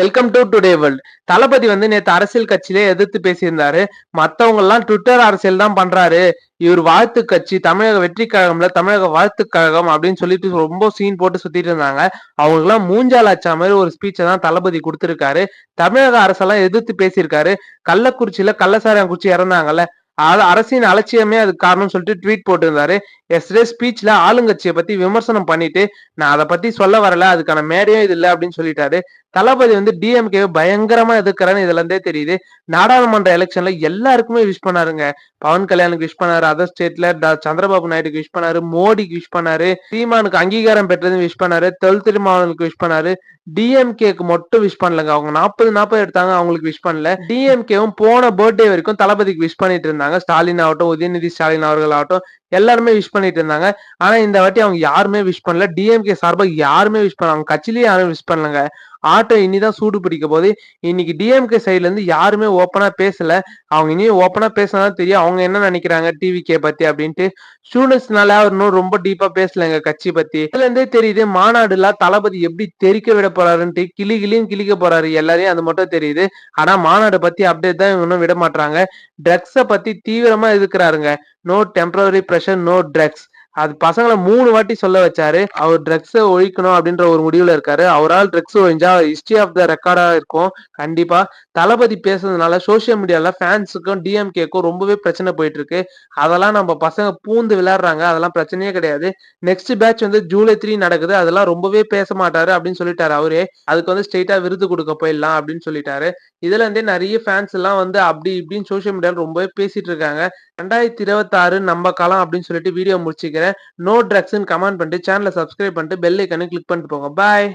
Welcome to today world Thalapathy வந்து நேற்று அரசியல் கட்சியிலே எதிர்த்து பேசியிருந்தாரு. மற்றவங்க எல்லாம் ட்விட்டர் அரசியல் தான் பண்றாரு. இவர் வாழ்த்து கட்சி தமிழக வெற்றி கழகம்ல தமிழக வாழ்த்து கழகம் அப்படின்னு சொல்லிட்டு ரொம்ப சீன் போட்டு சுத்திட்டு இருந்தாங்க. அவங்களுக்குலாம் மூஞ்சால் அச்சா மாதிரி ஒரு ஸ்பீச்சை தான் தளபதி கொடுத்திருக்காரு. தமிழக அரசெல்லாம் எதிர்த்து பேசியிருக்காரு. கள்ளக்குறிச்சியில கள்ளசாரம் குறிச்சி இறந்தாங்கல்ல. அது அரசின் அலட்சியமே அதுக்கு காரணம் சொல்லிட்டு ட்வீட் போட்டிருந்தாரு. எஸ்டே ஸ்பீச்ல ஆளுங்கட்சியை பத்தி விமர்சனம் பண்ணிட்டு நான் அதை பத்தி சொல்ல வரல அதுக்கான மேடையும் இது இல்லை அப்படின்னு சொல்லிட்டாரு. தளபதி வந்து டிஎம்கே பயங்கரமா எதிர்க்கிறான்னு இதுல இருந்தே தெரியுது. நாடாளுமன்ற எலெக்ஷன்ல எல்லாருக்குமே விஷ் பண்ணாருங்க. பவன் கல்யாணுக்கு விஷ் பண்ணாரு அதர் ஸ்டேட்ல சந்திரபாபு நாயுடுக்கு விஷ் பண்ணாரு மோடிக்கு விஷ் பண்ணாரு சீமானுக்கு அங்கீகாரம் பெற்றது விஷ் பண்ணாரு தொல் திருமாவளவனுக்கு விஷ் பண்ணாரு. டிஎம்கேக்கு மட்டும் விஷ் பண்ணலங்க. அவங்க நாற்பது நாற்பது எடுத்தாங்க அவங்களுக்கு விஷ் பண்ணல. டிஎம்கேவும் போன பர்த்டே வரைக்கும் தளபதிக்கு விஷ் பண்ணிட்டு இருந்தாங்க. ஸ்டாலின் ஆகட்டும் உதயநிதி ஸ்டாலின் அவர்கள் ஆகட்டும் எல்லாருமே விஷ் பண்ணிட்டு இருந்தாங்க. ஆனா இந்த வாட்டி அவங்க யாருமே விஷ் பண்ணல. டிஎம்கே சார்பாக யாருமே விஷ் பண்ணல. அவங்க கட்சியிலேயே யாரும் விஷ் பண்ணலங்க. ஆட்டோ இனிதான் சூடு பிடிக்க போது இன்னைக்கு டிஎம்கே சைட்ல இருந்து யாருமே ஓப்பனா பேசல. அவங்க இனியும் ஓப்பனா பேசினாதான் தெரியும். அவங்க என்ன நினைக்கிறாங்க டிவி கே பத்தி அப்படின்ட்டு. ஸ்டூடெண்ட்ஸ்னால அவர் இன்னும் ரொம்ப டீப்பா பேசல எங்க கட்சி பத்தி. இதுல இருந்தே தெரியுது மாநாடுல தளபதி எப்படி தெரிக்க விட போறாருன்ட்டு கிளி கிளியும் கிளிக்க போறாரு எல்லாரையும் அது மட்டும் தெரியுது. ஆனா மாநாடு பத்தி அப்டேட் தான் இன்னும் விட மாட்டாங்க ட்ரக்ஸ பத்தி தீவிரமா எதுக்குறாருங்க no temporary pressure no drugs அது பசங்களை மூணு வாட்டி சொல்ல வச்சாரு. அவர் ட்ரக்ஸை ஒழிக்கணும் அப்படின்ற ஒரு முடிவுல இருக்காரு. அவரால் ட்ரக்ஸ் ஒழிஞ்சா ஹிஸ்டரி ஆஃப் த ரெக்கார்டா இருக்கும். கண்டிப்பா. தளபதி பேசுறதுனால சோசியல் மீடியால ஃபேன்ஸுக்கும் டிஎம்கேக்கும் ரொம்பவே பிரச்சனை போயிட்டு இருக்கு அதெல்லாம் நம்ம பசங்க பூந்து விளையாடுறாங்க. அதெல்லாம் பிரச்சனையே கிடையாது. நெக்ஸ்ட் பேட்ச் வந்து ஜூலை த்ரீ நடக்குது. அதெல்லாம் ரொம்பவே பேச மாட்டாரு அப்படின்னு சொல்லிட்டாரு அவரே. அதுக்கு வந்து ஸ்ட்ரெயிட்டா விருது கொடுக்க போயிடலாம் அப்படின்னு சொல்லிட்டாரு. இதுல இருந்தே நிறைய ஃபேன்ஸ் எல்லாம் வந்து அப்படி இப்படின்னு சோசியல் மீடியால ரொம்பவே பேசிட்டு இருக்காங்க. ரெண்டாயிரத்தி இருபத்தாறு நம்ம காலம் அப்படின்னு சொல்லிட்டு வீடியோ முடிச்சுக்கிறேன் நோ ட்ரக்ஸ்ன்னு கமெண்ட் பண்ணிட்டு சேனலை சப்ஸ்கிரைப் பண்ணிட்டு பெல் ஐக்கனை கிளிக் பண்ணிட்டு போங்க. பாய்